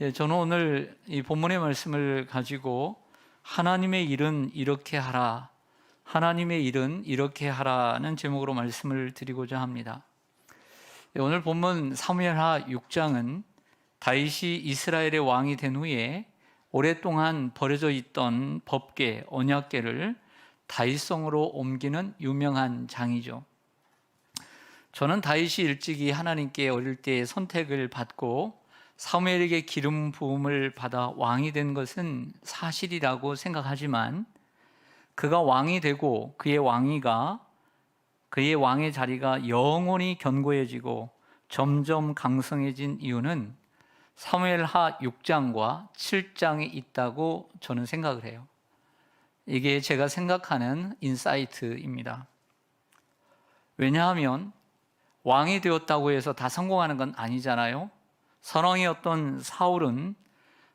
예, 저는 오늘 이 본문의 말씀을 가지고 하나님의 일은 이렇게 하라, 하나님의 일은 이렇게 하라는 제목으로 말씀을 드리고자 합니다. 예, 오늘 본문 사무엘하 6장은 다윗이 이스라엘의 왕이 된 후에 오랫동안 버려져 있던 법계, 언약계를 다윗성으로 옮기는 유명한 장이죠. 저는 다윗이 일찍이 하나님께 어릴 때 선택을 받고 사무엘에게 기름 부음을 받아 왕이 된 것은 사실이라고 생각하지만 그가 왕이 되고 그의 왕위가 그의 왕의 자리가 영원히 견고해지고 점점 강성해진 이유는 사무엘하 6장과 7장에 있다고 저는 생각을 해요. 이게 제가 생각하는 인사이트입니다. 왜냐하면 왕이 되었다고 해서 다 성공하는 건 아니잖아요. 선왕이었던 사울은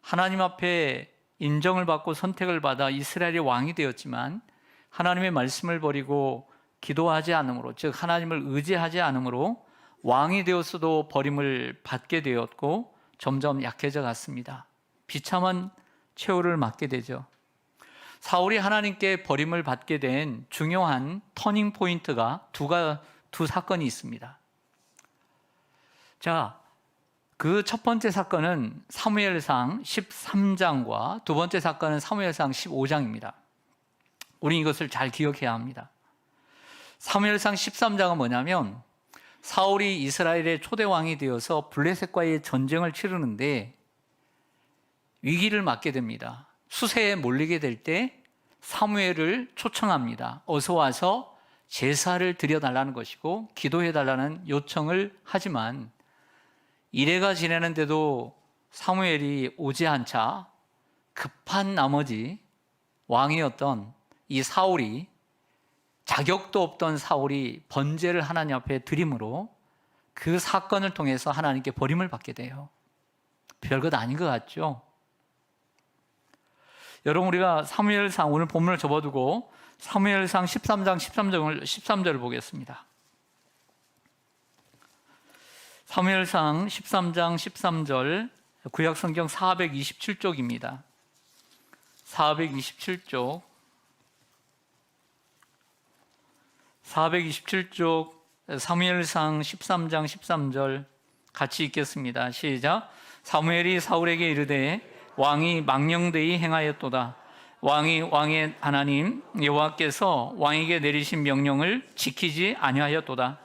하나님 앞에 인정을 받고 선택을 받아 이스라엘의 왕이 되었지만 하나님의 말씀을 버리고 기도하지 않으므로 즉 하나님을 의지하지 않으므로 왕이 되었어도 버림을 받게 되었고 점점 약해져 갔습니다. 비참한 최후를 맞게 되죠. 사울이 하나님께 버림을 받게 된 중요한 터닝 포인트가 두가 두 사건이 있습니다. 자, 그 첫 번째 사건은 사무엘상 13장과 두 번째 사건은 사무엘상 15장입니다. 우리 이것을 잘 기억해야 합니다. 사무엘상 13장은 뭐냐면 사울이 이스라엘의 초대 왕이 되어서 블레셋과의 전쟁을 치르는데 위기를 맞게 됩니다. 수세에 몰리게 될 때 사무엘을 초청합니다. 어서 와서 제사를 드려 달라는 것이고 기도해 달라는 요청을 하지만 이래가 지내는데도 사무엘이 오지 않자 급한 나머지 왕이었던 이 사울이 자격도 없던 사울이 번제를 하나님 앞에 드림으로 그 사건을 통해서 하나님께 버림을 받게 돼요. 별것 아닌 것 같죠? 여러분 우리가 사무엘상 오늘 본문을 접어두고 사무엘상 13장 13절을 13절을 보겠습니다. 사무엘상 13장 13절 구약 성경 427쪽입니다. 427쪽 427쪽 사무엘상 13장 13절 같이 읽겠습니다. 시작. 사무엘이 사울에게 이르되 왕이 망령되이 행하였도다. 왕이 왕의 하나님 여호와께서 왕에게 내리신 명령을 지키지 아니하였도다.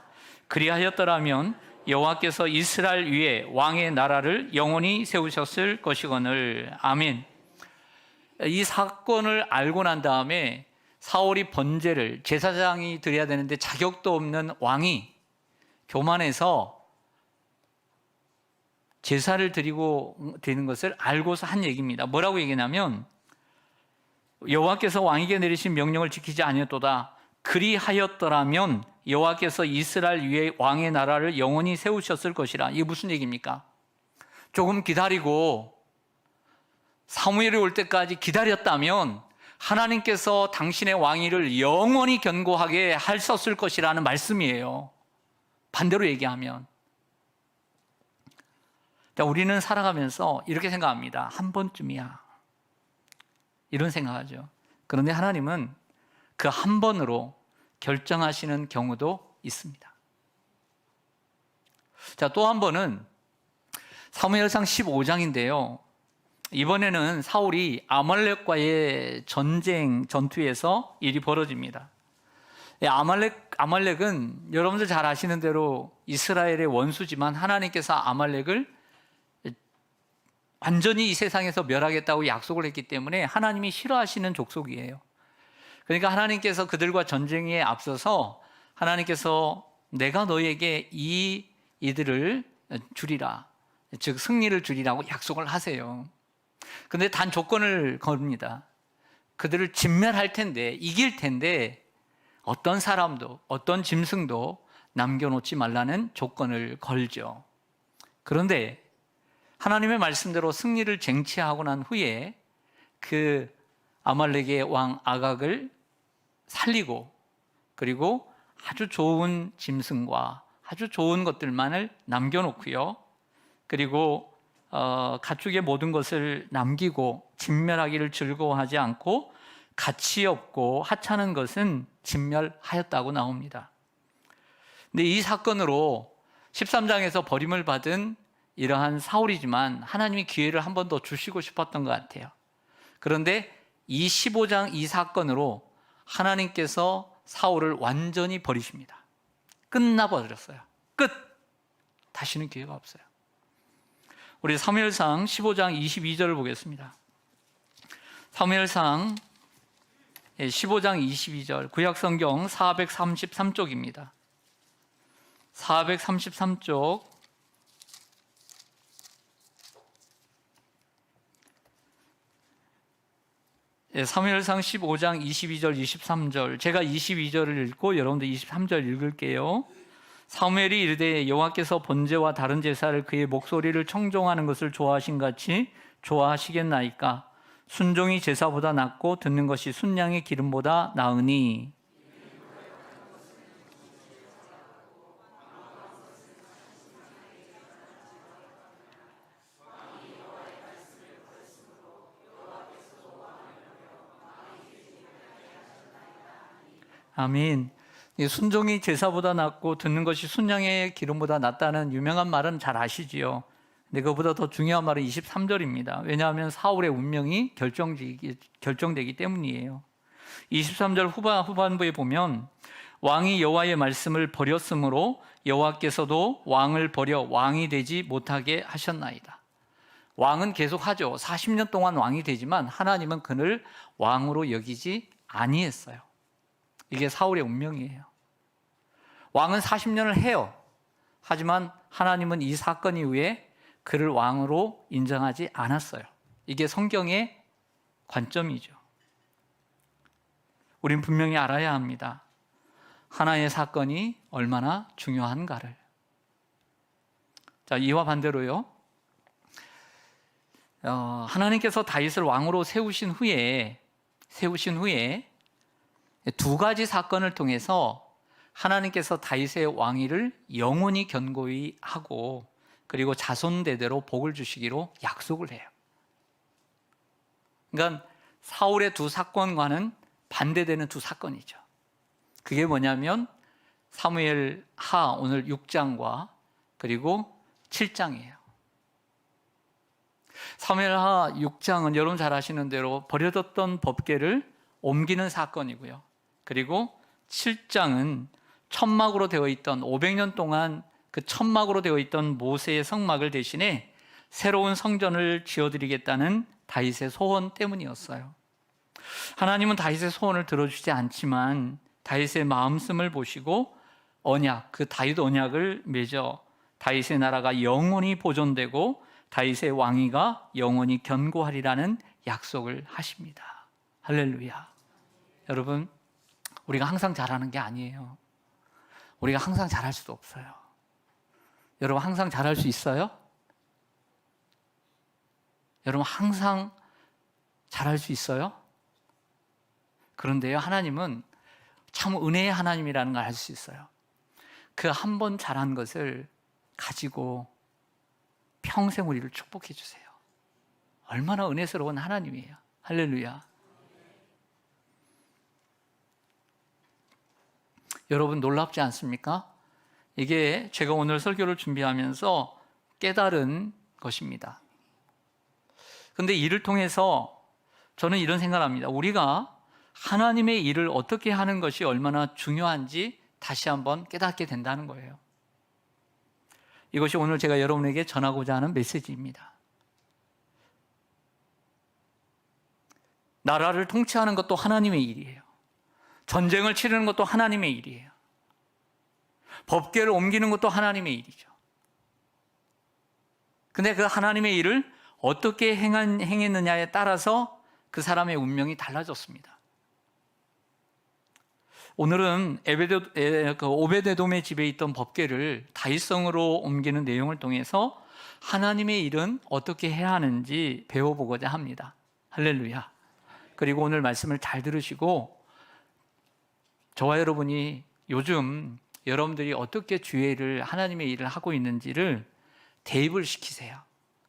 그리하였더라면 여호와께서 이스라엘 위에 왕의 나라를 영원히 세우셨을 것이거늘. 아멘. 이 사건을 알고 난 다음에 사울이 번제를 제사장이 드려야 되는데 자격도 없는 왕이 교만해서 제사를 드리고 드리는 것을 알고서 한 얘기입니다. 뭐라고 얘기냐면 여호와께서 왕에게 내리신 명령을 지키지 아니었도다. 그리하였더라면 여호와께서 이스라엘 위에 왕의 나라를 영원히 세우셨을 것이라. 이게 무슨 얘기입니까? 조금 기다리고 사무엘이 올 때까지 기다렸다면 하나님께서 당신의 왕위를 영원히 견고하게 하셨을 것이라는 말씀이에요. 반대로 얘기하면. 자, 우리는 살아가면서 이렇게 생각합니다. 한 번쯤이야. 이런 생각하죠. 그런데 하나님은 그 한 번으로 결정하시는 경우도 있습니다. 자, 또 한 번은 사무엘상 15장인데요. 이번에는 사울이 아말렉과의 전쟁 전투에서 일이 벌어집니다. 예, 아말렉 아말렉은 여러분들 잘 아시는 대로 이스라엘의 원수지만 하나님께서 아말렉을 완전히 이 세상에서 멸하겠다고 약속을 했기 때문에 하나님이 싫어하시는 족속이에요. 그러니까 하나님께서 그들과 전쟁에 앞서서 하나님께서 내가 너에게 이 이들을 주리라. 즉 승리를 주리라고 약속을 하세요. 근데 단 조건을 겁니다. 그들을 진멸할 텐데 이길 텐데 어떤 사람도 어떤 짐승도 남겨놓지 말라는 조건을 걸죠. 그런데 하나님의 말씀대로 승리를 쟁취하고 난 후에 그 아말렉의 왕 아각을 살리고 그리고 아주 좋은 짐승과 아주 좋은 것들만을 남겨놓고요. 그리고 어, 가축의 모든 것을 남기고 진멸하기를 즐거워하지 않고 가치 없고 하찮은 것은 진멸하였다고 나옵니다. 근데 이 사건으로 13장에서 버림을 받은 이러한 사울이지만 하나님이 기회를 한 번 더 주시고 싶었던 것 같아요. 그런데 이 15장 이 사건으로 하나님께서 사울을 완전히 버리십니다. 끝나버렸어요. 끝! 다시는 기회가 없어요. 우리 사무엘상 15장 22절을 보겠습니다. 사무엘상 15장 22절 구약성경 433쪽입니다. 433쪽 사무엘상 15장 22절 23절. 제가 22절을 읽고 여러분들 23절 읽을게요. 사무엘이 이르되 여호와께서 번제와 다른 제사를 그의 목소리를 청종하는 것을 좋아하신 같이 좋아하시겠나이까? 순종이 제사보다 낫고 듣는 것이 순양의 기름보다 나으니 이 순종이 제사보다 낫고 듣는 것이 순양의 기름보다 낫다는 유명한 말은 잘 아시지요. 근데 그보다 더 중요한 말은 23절입니다. 왜냐하면 사울의 운명이 결정되기, 결정되기 때문이에요. 23절 후반, 후반부에 보면 왕이 여호와의 말씀을 버렸으므로 여호와께서도 왕을 버려 왕이 되지 못하게 하셨나이다. 왕은 계속 하죠. 40년 동안 왕이 되지만 하나님은 그를 왕으로 여기지 아니했어요. 이게 사울의 운명이에요. 왕은 40년을 해요. 하지만 하나님은 이 사건 이후에 그를 왕으로 인정하지 않았어요. 이게 성경의 관점이죠. 우린 분명히 알아야 합니다. 하나의 사건이 얼마나 중요한가를. 자, 이와 반대로요. 어, 하나님께서 다윗을 왕으로 세우신 후에 세우신 후에 두 가지 사건을 통해서 하나님께서 다윗의 왕위를 영원히 견고히 하고 그리고 자손 대대로 복을 주시기로 약속을 해요. 그러니까 사울의 두 사건과는 반대되는 두 사건이죠. 그게 뭐냐면 사무엘 하 오늘 6장과 그리고 7장이에요. 사무엘 하 6장은 여러분 잘 아시는 대로 버려졌던 법계를 옮기는 사건이고요. 그리고 7장은 천막으로 되어 있던 500년 동안 그 천막으로 되어 있던 모세의 성막을 대신에 새로운 성전을 지어드리겠다는 다윗의 소원 때문이었어요. 하나님은 다윗의 소원을 들어주지 않지만 다윗의 마음씀을 보시고 언약, 그 다윗 언약을 맺어 다윗의 나라가 영원히 보존되고 다윗의 왕위가 영원히 견고하리라는 약속을 하십니다. 할렐루야. 여러분, 우리가 항상 잘하는 게 아니에요. 우리가 항상 잘할 수도 없어요. 여러분 항상 잘할 수 있어요? 여러분 항상 잘할 수 있어요? 그런데요, 하나님은 참 은혜의 하나님이라는 걸 알 수 있어요. 그 한 번 잘한 것을 가지고 평생 우리를 축복해 주세요. 얼마나 은혜스러운 하나님이에요. 할렐루야. 여러분 놀랍지 않습니까? 이게 제가 오늘 설교를 준비하면서 깨달은 것입니다. 근데 이를 통해서 저는 이런 생각을 합니다. 우리가 하나님의 일을 어떻게 하는 것이 얼마나 중요한지 다시 한번 깨닫게 된다는 거예요. 이것이 오늘 제가 여러분에게 전하고자 하는 메시지입니다. 나라를 통치하는 것도 하나님의 일이에요. 전쟁을 치르는 것도 하나님의 일이에요. 법계를 옮기는 것도 하나님의 일이죠. 근데 그 하나님의 일을 어떻게 행한, 행했느냐에 따라서 그 사람의 운명이 달라졌습니다. 오늘은 그 오베데돔의 집에 있던 법계를 다윗성으로 옮기는 내용을 통해서 하나님의 일은 어떻게 해야 하는지 배워보고자 합니다. 할렐루야. 그리고 오늘 말씀을 잘 들으시고 저와 여러분이 요즘 여러분들이 어떻게 주의를 하나님의 일을 하고 있는지를 대입을 시키세요.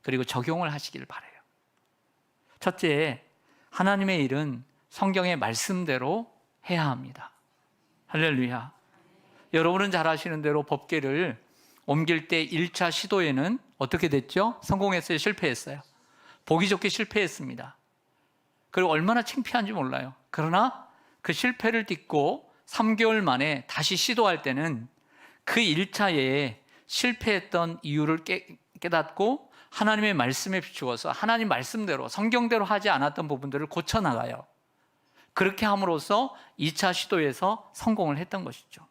그리고 적용을 하시길 바래요. 첫째, 하나님의 일은 성경의 말씀대로 해야 합니다. 할렐루야. 여러분은 잘 아시는 대로 법계를 옮길 때 1차 시도에는 어떻게 됐죠? 성공했어요? 실패했어요? 보기 좋게 실패했습니다. 그리고 얼마나 창피한지 몰라요. 그러나 그 실패를 딛고 3개월 만에 다시 시도할 때는 그 1차에 실패했던 이유를 깨, 깨닫고 하나님의 말씀에 비추어서 하나님 말씀대로 성경대로 하지 않았던 부분들을 고쳐 나가요. 그렇게 함으로써 2차 시도에서 성공을 했던 것이죠.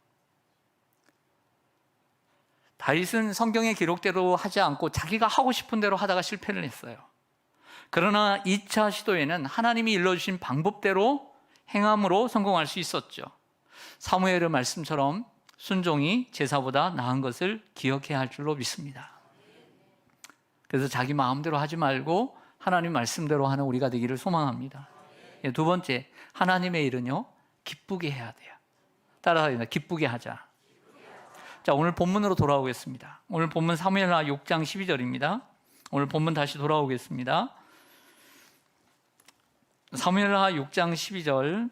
다윗은 성경의 기록대로 하지 않고 자기가 하고 싶은 대로 하다가 실패를 했어요. 그러나 2차 시도에는 하나님이 일러주신 방법대로 행함으로 성공할 수 있었죠. 사무엘의 말씀처럼 순종이 제사보다 나은 것을 기억해야 할 줄로 믿습니다. 그래서 자기 마음대로 하지 말고 하나님 말씀대로 하는 우리가 되기를 소망합니다. 예, 두 번째, 하나님의 일은요, 기쁘게 해야 돼요. 따라합니다. 기쁘게 하자. 자, 오늘 본문으로 돌아오겠습니다. 오늘 본문 사무엘하 6장 12절입니다. 오늘 본문 다시 돌아오겠습니다. 사무엘하 6장 12절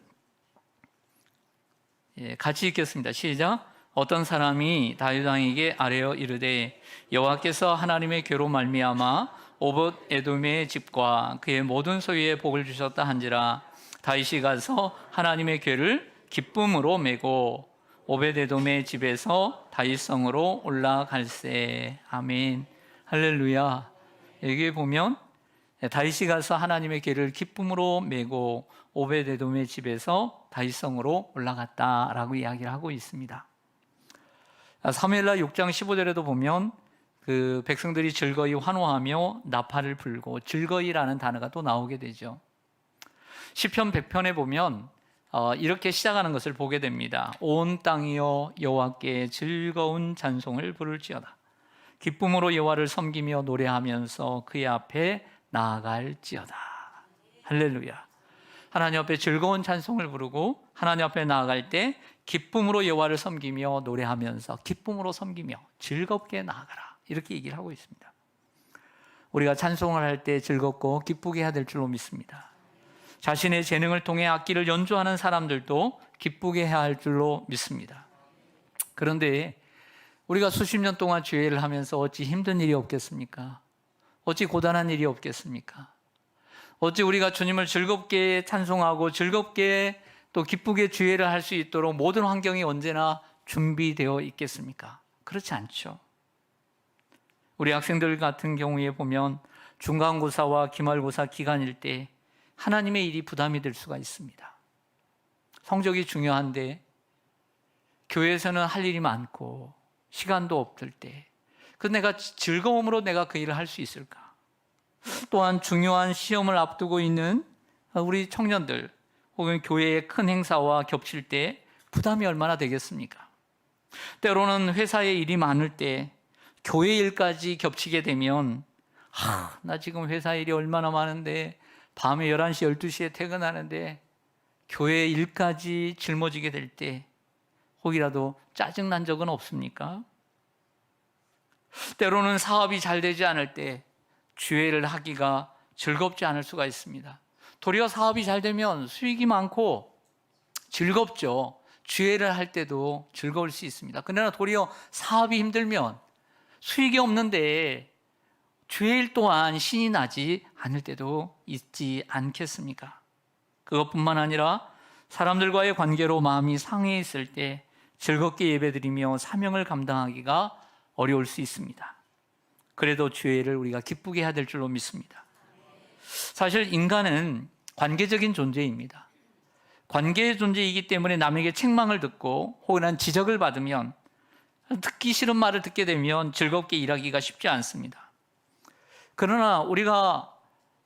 예, 같이 읽겠습니다. 시작. 어떤 사람이 다윗 왕에게 아뢰어 이르되 여호와께서 하나님의 괴로 말미암아 오봇 에돔의 집과 그의 모든 소유에 복을 주셨다 한지라 다윗이 가서 하나님의 괴를 기쁨으로 메고 오베데돔의 집에서 다윗성으로 올라갈세 아멘 할렐루야 여기 보면 다윗이 가서 하나님의 괴를 기쁨으로 메고 오베데돔의 집에서 다윗성으로 올라갔다라고 이야기를 하고 있습니다. 사무엘라 6장 15절에도 보면 그 백성들이 즐거이 환호하며 나팔을 불고 즐거이라는 단어가 또 나오게 되죠. 시편 100편에 보면 어, 이렇게 시작하는 것을 보게 됩니다. 온 땅이여 여호와께 즐거운 찬송을 부를지어다. 기쁨으로 여호와를 섬기며 노래하면서 그의 앞에 나아갈지어다. 할렐루야. 하나님 앞에 즐거운 찬송을 부르고 하나님 앞에 나아갈 때 기쁨으로 여호와를 섬기며 노래하면서 기쁨으로 섬기며 즐겁게 나아가라. 이렇게 얘기를 하고 있습니다. 우리가 찬송을 할 때 즐겁고 기쁘게 해야 될 줄로 믿습니다. 자신의 재능을 통해 악기를 연주하는 사람들도 기쁘게 해야 할 줄로 믿습니다. 그런데 우리가 수십 년 동안 주회를 하면서 어찌 힘든 일이 없겠습니까? 어찌 고단한 일이 없겠습니까? 어찌 우리가 주님을 즐겁게 찬송하고 즐겁게 또 기쁘게 주회를 할 수 있도록 모든 환경이 언제나 준비되어 있겠습니까? 그렇지 않죠. 우리 학생들 같은 경우에 보면 중간고사와 기말고사 기간일 때 하나님의 일이 부담이 될 수가 있습니다. 성적이 중요한데 교회에서는 할 일이 많고 시간도 없을 때, 그 내가 즐거움으로 내가 그 일을 할 수 있을까? 또한 중요한 시험을 앞두고 있는 우리 청년들 혹은 교회의 큰 행사와 겹칠 때 부담이 얼마나 되겠습니까? 때로는 회사에 일이 많을 때 교회 일까지 겹치게 되면 하, 나 지금 회사 일이 얼마나 많은데 밤에 11시, 12시에 퇴근하는데 교회 일까지 짊어지게 될 때 혹이라도 짜증난 적은 없습니까? 때로는 사업이 잘 되지 않을 때 주회를 하기가 즐겁지 않을 수가 있습니다. 도리어 사업이 잘 되면 수익이 많고 즐겁죠. 주회를 할 때도 즐거울 수 있습니다. 그러나 도리어 사업이 힘들면 수익이 없는데 주일 또한 신이 나지 않을 때도 있지 않겠습니까? 그것뿐만 아니라 사람들과의 관계로 마음이 상해 있을 때 즐겁게 예배드리며 사명을 감당하기가 어려울 수 있습니다. 그래도 주회를 우리가 기쁘게 해야 될 줄로 믿습니다. 사실 인간은 관계적인 존재입니다. 관계의 존재이기 때문에 남에게 책망을 듣고 혹은 지적을 받으면 듣기 싫은 말을 듣게 되면 즐겁게 일하기가 쉽지 않습니다. 그러나 우리가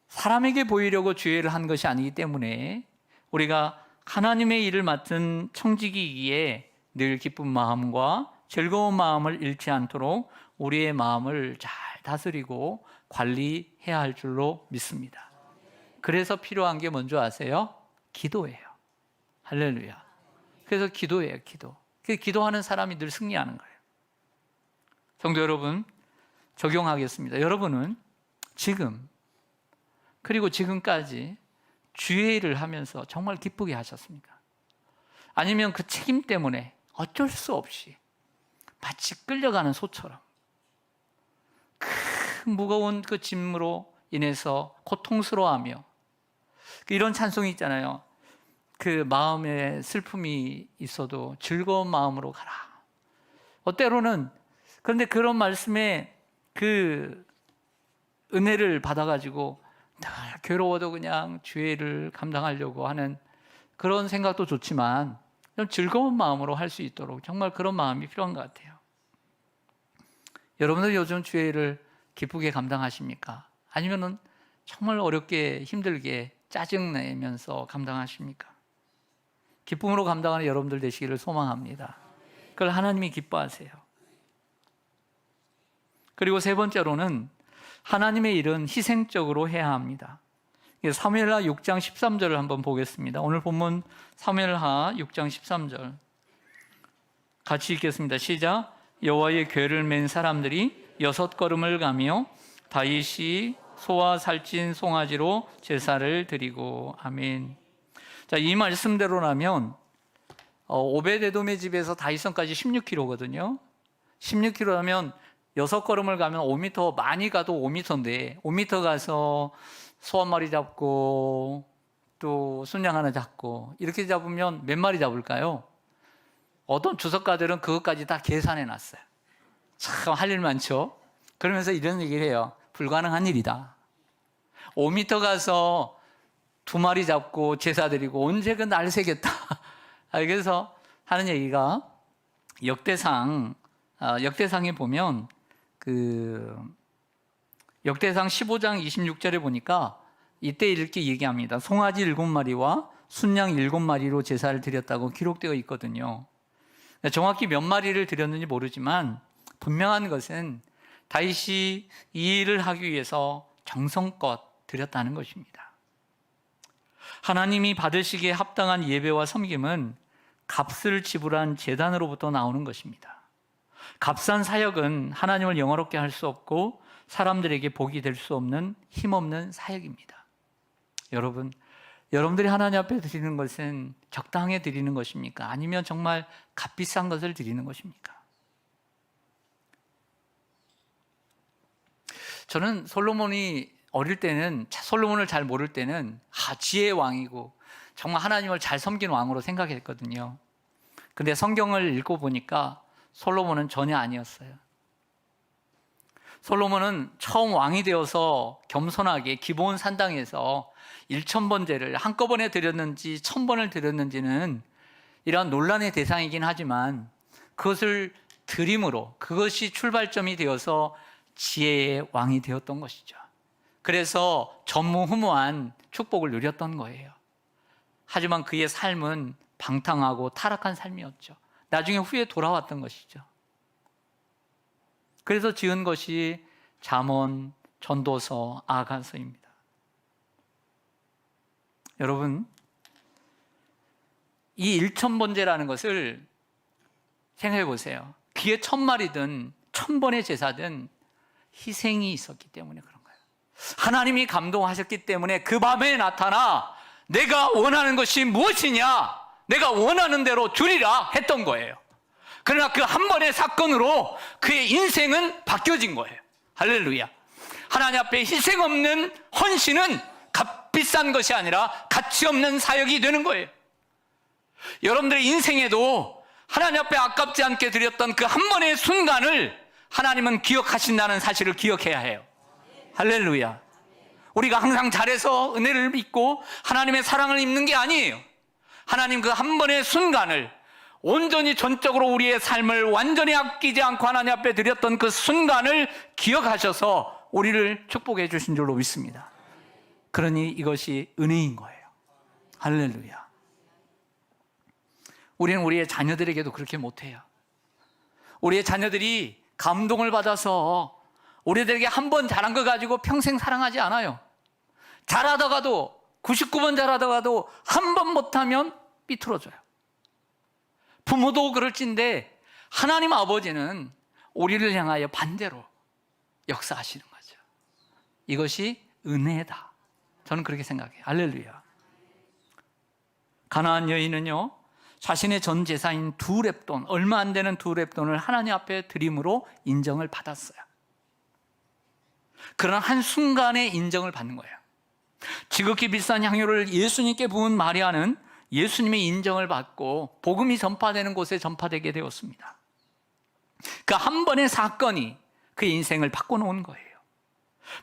사람에게 보이려고 주의를 한 것이 아니기 때문에 우리가 하나님의 일을 맡은 청직이기에 늘 기쁜 마음과 즐거운 마음을 잃지 않도록 우리의 마음을 잘 다스리고 관리해야 할 줄로 믿습니다. 그래서 필요한 게 뭔지 아세요? 기도예요. 할렐루야. 그래서 기도예요, 기도. 그 기도하는 사람이 늘 승리하는 거예요. 성도 여러분, 적용하겠습니다. 여러분은 지금 그리고 지금까지 주의 일을 하면서 정말 기쁘게 하셨습니까? 아니면 그 책임 때문에 어쩔 수 없이 마치 끌려가는 소처럼 큰 무거운 그 짐으로 인해서 고통스러워하며 이런 찬송이 있잖아요. 그 마음에 슬픔이 있어도 즐거운 마음으로 가라. 어, 때로는 그런데 그런 말씀에 그 은혜를 받아가지고 늘 괴로워도 그냥 주의를 감당하려고 하는 그런 생각도 좋지만 좀 즐거운 마음으로 할 수 있도록 정말 그런 마음이 필요한 것 같아요. 여러분들 요즘 주의를 기쁘게 감당하십니까? 아니면은 정말 어렵게 힘들게 짜증내면서 감당하십니까? 기쁨으로 감당하는 여러분들 되시기를 소망합니다. 그걸 하나님이 기뻐하세요. 그리고 세 번째로는 하나님의 일은 희생적으로 해야 합니다. 사무엘하 6장 13절을 한번 보겠습니다. 오늘 본문 사무엘하 6장 13절 같이 읽겠습니다. 시작. 여호와의 궤를 맨 사람들이 여섯 걸음을 가며 다윗이 소와 살찐 송아지로 제사를 드리고 아멘. 자, 이 말씀대로라면 어, 오베데돔의 집에서 다윗성까지 16km거든요. 16km라면 여섯 걸음을 가면 5m 많이 가도 5m인데 5m 가서 소 한 마리 잡고 또 순양 하나 잡고 이렇게 잡으면 몇 마리 잡을까요? 어떤 주석가들은 그것까지 다 계산해 놨어요. 참 할 일 많죠. 그러면서 이런 얘기를 해요. 불가능한 일이다. 5m 가서 두 마리 잡고 제사 드리고 언제 그날 새겠다. 아, 그래서 하는 얘기가 역대상 아, 역대상에 보면 그 역대상 15장 26절에 보니까 이때 이렇게 얘기합니다. 송아지 일곱 마리와 순양 일곱 마리로 제사를 드렸다고 기록되어 있거든요. 정확히 몇 마리를 드렸는지 모르지만 분명한 것은 다윗이 이 일을 하기 위해서 정성껏 드렸다는 것입니다. 하나님이 받으시기에 합당한 예배와 섬김은 값을 지불한 재단으로부터 나오는 것입니다. 값싼 사역은 하나님을 영화롭게 할 수 없고 사람들에게 복이 될 수 없는 힘없는 사역입니다. 여러분, 여러분들이 하나님 앞에 드리는 것은 적당히 드리는 것입니까? 아니면 정말 값비싼 것을 드리는 것입니까? 저는 솔로몬이 어릴 때는 솔로몬을 잘 모를 때는 아, 지혜의 왕이고 정말 하나님을 잘 섬긴 왕으로 생각했거든요. 근데 성경을 읽고 보니까 솔로몬은 전혀 아니었어요. 솔로몬은 처음 왕이 되어서 겸손하게 기본 산당에서 1천번제를 한꺼번에 드렸는지 천번을 드렸는지는 이러한 논란의 대상이긴 하지만 그것을 드림으로 그것이 출발점이 되어서 지혜의 왕이 되었던 것이죠. 그래서 전무후무한 축복을 누렸던 거예요. 하지만 그의 삶은 방탕하고 타락한 삶이었죠. 나중에 후에 돌아왔던 것이죠. 그래서 지은 것이 잠언, 전도서, 아가서입니다. 여러분, 이 일천번제라는 것을 생각해 보세요. 그게 천 마리든 천 번의 제사든 희생이 있었기 때문에 그런 거예요. 하나님이 감동하셨기 때문에 그 밤에 나타나 내가 원하는 것이 무엇이냐? 내가 원하는 대로 주리라 했던 거예요. 그러나 그 한 번의 사건으로 그의 인생은 바뀌어진 거예요. 할렐루야. 하나님 앞에 희생 없는 헌신은 값비싼 것이 아니라 가치 없는 사역이 되는 거예요. 여러분들의 인생에도 하나님 앞에 아깝지 않게 드렸던 그 한 번의 순간을 하나님은 기억하신다는 사실을 기억해야 해요. 할렐루야. 우리가 항상 잘해서 은혜를 입고 하나님의 사랑을 입는 게 아니에요. 하나님 그 한 번의 순간을 온전히 전적으로 우리의 삶을 완전히 아끼지 않고 하나님 앞에 드렸던 그 순간을 기억하셔서 우리를 축복해 주신 줄로 믿습니다. 그러니 이것이 은혜인 거예요. 할렐루야. 우리는 우리의 자녀들에게도 그렇게 못해요. 우리의 자녀들이 감동을 받아서 우리들에게 한 번 잘한 거 가지고 평생 사랑하지 않아요. 잘하다가도 99번 잘하다가도 한 번 못하면 삐뚤어져요. 부모도 그럴진데 하나님 아버지는 우리를 향하여 반대로 역사하시는 거죠. 이것이 은혜다. 저는 그렇게 생각해요. 할렐루야. 가나안 여인은요, 자신의 전 재산인 두 랩돈, 얼마 안 되는 두 랩돈을 하나님 앞에 드림으로 인정을 받았어요. 그런 한 순간에 인정을 받는 거예요. 지극히 비싼 향유를 예수님께 부은 마리아는 예수님의 인정을 받고 복음이 전파되는 곳에 전파되게 되었습니다. 그 한 번의 사건이 그의 인생을 바꿔놓은 거예요.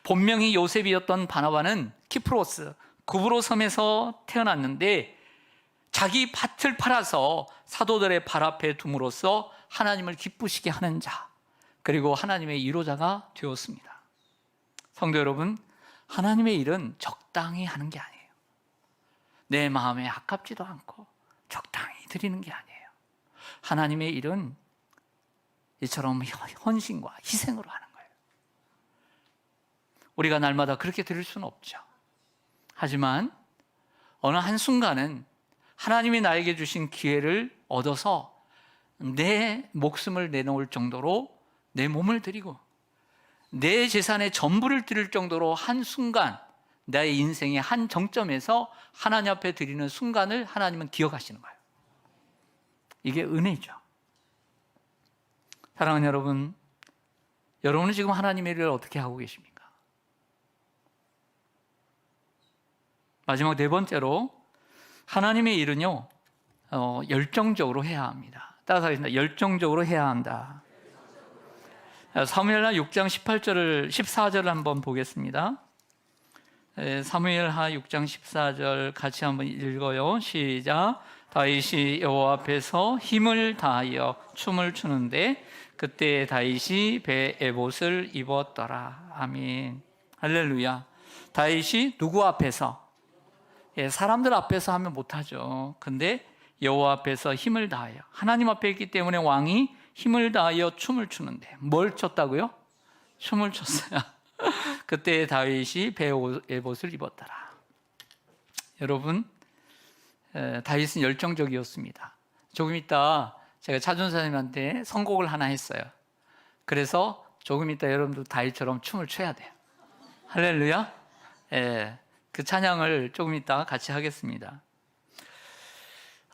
본명이 요셉이었던 바나바는 키프로스, 구브로 섬에서 태어났는데 자기 밭을 팔아서 사도들의 발 앞에 둠으로써 하나님을 기쁘시게 하는 자, 그리고 하나님의 이로자가 되었습니다. 성도 여러분, 하나님의 일은 적당히 하는 게 아니에요. 내 마음에 아깝지도 않고 적당히 드리는 게 아니에요. 하나님의 일은 이처럼 헌신과 희생으로 하는 거예요. 우리가 날마다 그렇게 드릴 수는 없죠. 하지만 어느 한순간은 하나님이 나에게 주신 기회를 얻어서 내 목숨을 내놓을 정도로 내 몸을 드리고 내 재산의 전부를 드릴 정도로 한순간 나의 인생의 한 정점에서 하나님 앞에 드리는 순간을 하나님은 기억하시는 거예요. 이게 은혜죠. 사랑하는 여러분, 여러분은 지금 하나님의 일을 어떻게 하고 계십니까? 마지막 네 번째로 하나님의 일은요 어, 열정적으로 해야 합니다. 따라서 하겠습니다. 열정적으로 해야 한다. 사무엘하 6장 18절을 14절을 한번 보겠습니다. 에, 사무엘하 6장 14절 같이 한번 읽어요. 시작. 다윗이 여호와 앞에서 힘을 다하여 춤을 추는데 그때 다윗이 배 에봇을 입었더라. 아멘. 할렐루야. 다윗이 누구 앞에서? 예, 사람들 앞에서 하면 못하죠. 근데 여호와 앞에서 힘을 다하여 하나님 앞에 있기 때문에 왕이 힘을 다하여 춤을 추는데 뭘 췄다고요? 춤을 췄어요. 그때 다윗이 배 에봇을 입었더라. 여러분 에, 다윗은 열정적이었습니다. 조금 있다 제가 차준사님한테 선곡을 하나 했어요. 그래서 조금 있다 여러분도 다윗처럼 춤을 춰야 돼요. 할렐루야. 예, 그 찬양을 조금 있다 같이 하겠습니다.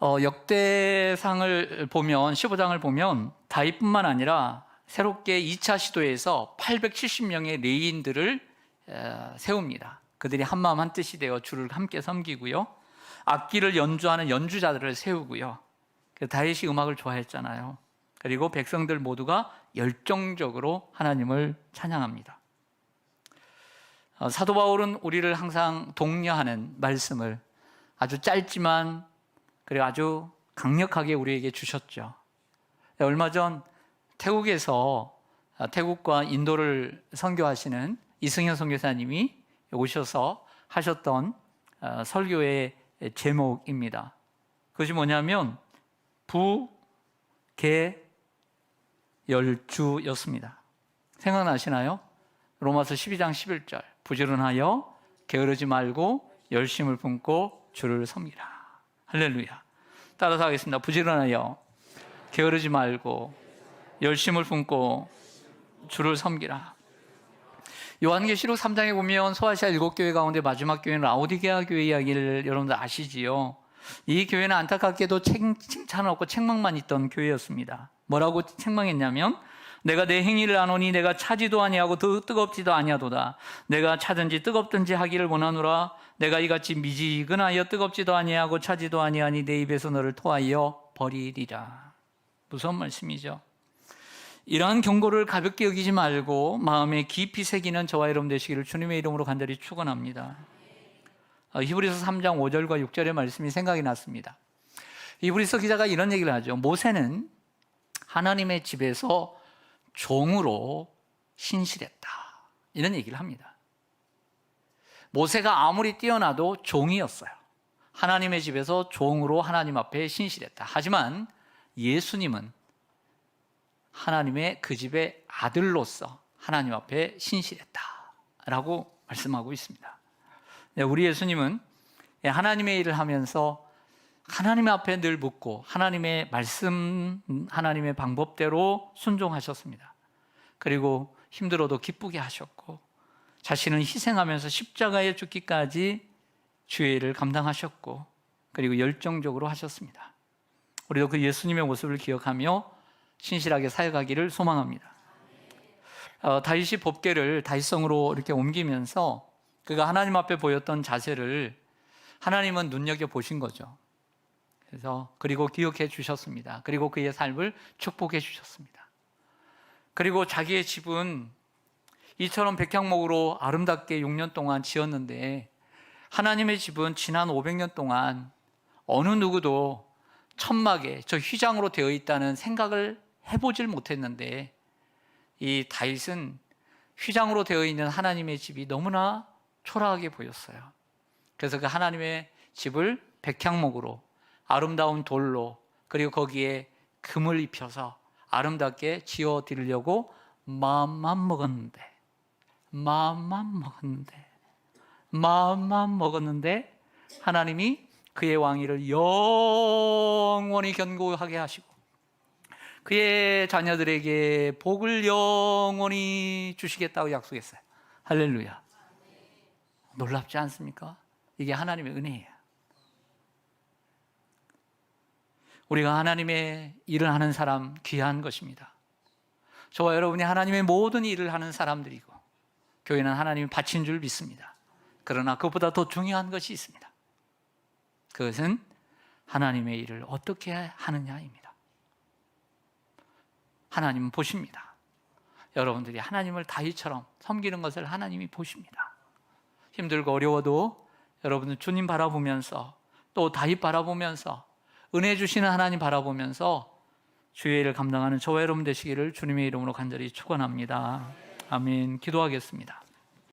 어, 역대상을 보면 15장을 보면 다윗뿐만 아니라 새롭게 2차 시도에서 870명의 레인들을 세웁니다. 그들이 한 마음 한 뜻이 되어 주를 함께 섬기고요. 악기를 연주하는 연주자들을 세우고요. 그 다윗이 음악을 좋아했잖아요. 그리고 백성들 모두가 열정적으로 하나님을 찬양합니다. 어, 사도 바울은 우리를 항상 독려하는 말씀을 아주 짧지만 그리고 아주 강력하게 우리에게 주셨죠. 얼마 전 태국에서 아, 태국과 인도를 선교하시는 이승현 선교사님이 오셔서 하셨던 어, 설교의 제목입니다. 그것이 뭐냐면 부개열주였습니다. 생각나시나요? 로마서 12장 11절 부지런하여 게으르지 말고 열심을 품고 주를 섬기라. 할렐루야. 따라서 하겠습니다. 부지런하여 게으르지 말고 열심을 품고 주를 섬기라. 요한계시록 3장에 보면 소아시아 일곱 교회 가운데 마지막 교회는 라오디게아 교회 이야기를 여러분들 아시지요. 이 교회는 안타깝게도 칭찬 없고 책망만 있던 교회였습니다. 뭐라고 책망했냐면 내가 내 행위를 안오니 내가 차지도 아니하고 더 뜨겁지도 아니하도다. 내가 차든지 뜨겁든지 하기를 원하노라. 내가 이같이 미지근하여 뜨겁지도 아니하고 차지도 아니하니 내 입에서 너를 토하여 버리리라. 무서운 말씀이죠. 이러한 경고를 가볍게 여기지 말고 마음에 깊이 새기는 저와 여러분 되시기를 주님의 이름으로 간절히 축원합니다. 어, 히브리서 3장 5절과 6절의 말씀이 생각이 났습니다. 히브리서 기자가 이런 얘기를 하죠. 모세는 하나님의 집에서 종으로 신실했다. 이런 얘기를 합니다. 모세가 아무리 뛰어나도 종이었어요. 하나님의 집에서 종으로 하나님 앞에 신실했다. 하지만 예수님은 하나님의 그 집의 아들로서 하나님 앞에 신실했다. 라고 말씀하고 있습니다. 네, 우리 예수님은 하나님의 일을 하면서 하나님 앞에 늘 묻고 하나님의 말씀, 하나님의 방법대로 순종하셨습니다. 그리고 힘들어도 기쁘게 하셨고 자신은 희생하면서 십자가에 죽기까지 주의 일을 감당하셨고 그리고 열정적으로 하셨습니다. 우리도 그 예수님의 모습을 기억하며 신실하게 사역하기를 소망합니다. 어, 다윗이 법계를 다윗성으로 이렇게 옮기면서 그가 하나님 앞에 보였던 자세를 하나님은 눈여겨 보신 거죠. 그래서 그리고 기억해 주셨습니다. 그리고 그의 삶을 축복해 주셨습니다. 그리고 자기의 집은 이처럼 백향목으로 아름답게 6년 동안 지었는데 하나님의 집은 지난 500년 동안 어느 누구도 천막에 저 휘장으로 되어 있다는 생각을 해보질 못했는데 이 다윗은 휘장으로 되어 있는 하나님의 집이 너무나 초라하게 보였어요. 그래서 그 하나님의 집을 백향목으로 아름다운 돌로 그리고 거기에 금을 입혀서 아름답게 지어 드리려고 마음만 먹었는데 마음만 먹었는데 마음만 먹었는데 하나님이 그의 왕위를 영원히 견고하게 하시고 그의 자녀들에게 복을 영원히 주시겠다고 약속했어요. 할렐루야. 놀랍지 않습니까? 이게 하나님의 은혜예요. 우리가 하나님의 일을 하는 사람 귀한 것입니다. 저와 여러분이 하나님의 모든 일을 하는 사람들이고 교회는 하나님이 바친 줄 믿습니다. 그러나 그보다 더 중요한 것이 있습니다. 그것은 하나님의 일을 어떻게 하느냐입니다. 하나님은 보십니다. 여러분들이 하나님을 다윗처럼 섬기는 것을 하나님이 보십니다. 힘들고 어려워도 여러분은 주님 바라보면서 또 다윗 바라보면서 은혜 주시는 하나님 바라보면서 주의 일을 감당하는 저와 여러분 되시기를 주님의 이름으로 간절히 축원합니다. 아멘. 기도하겠습니다.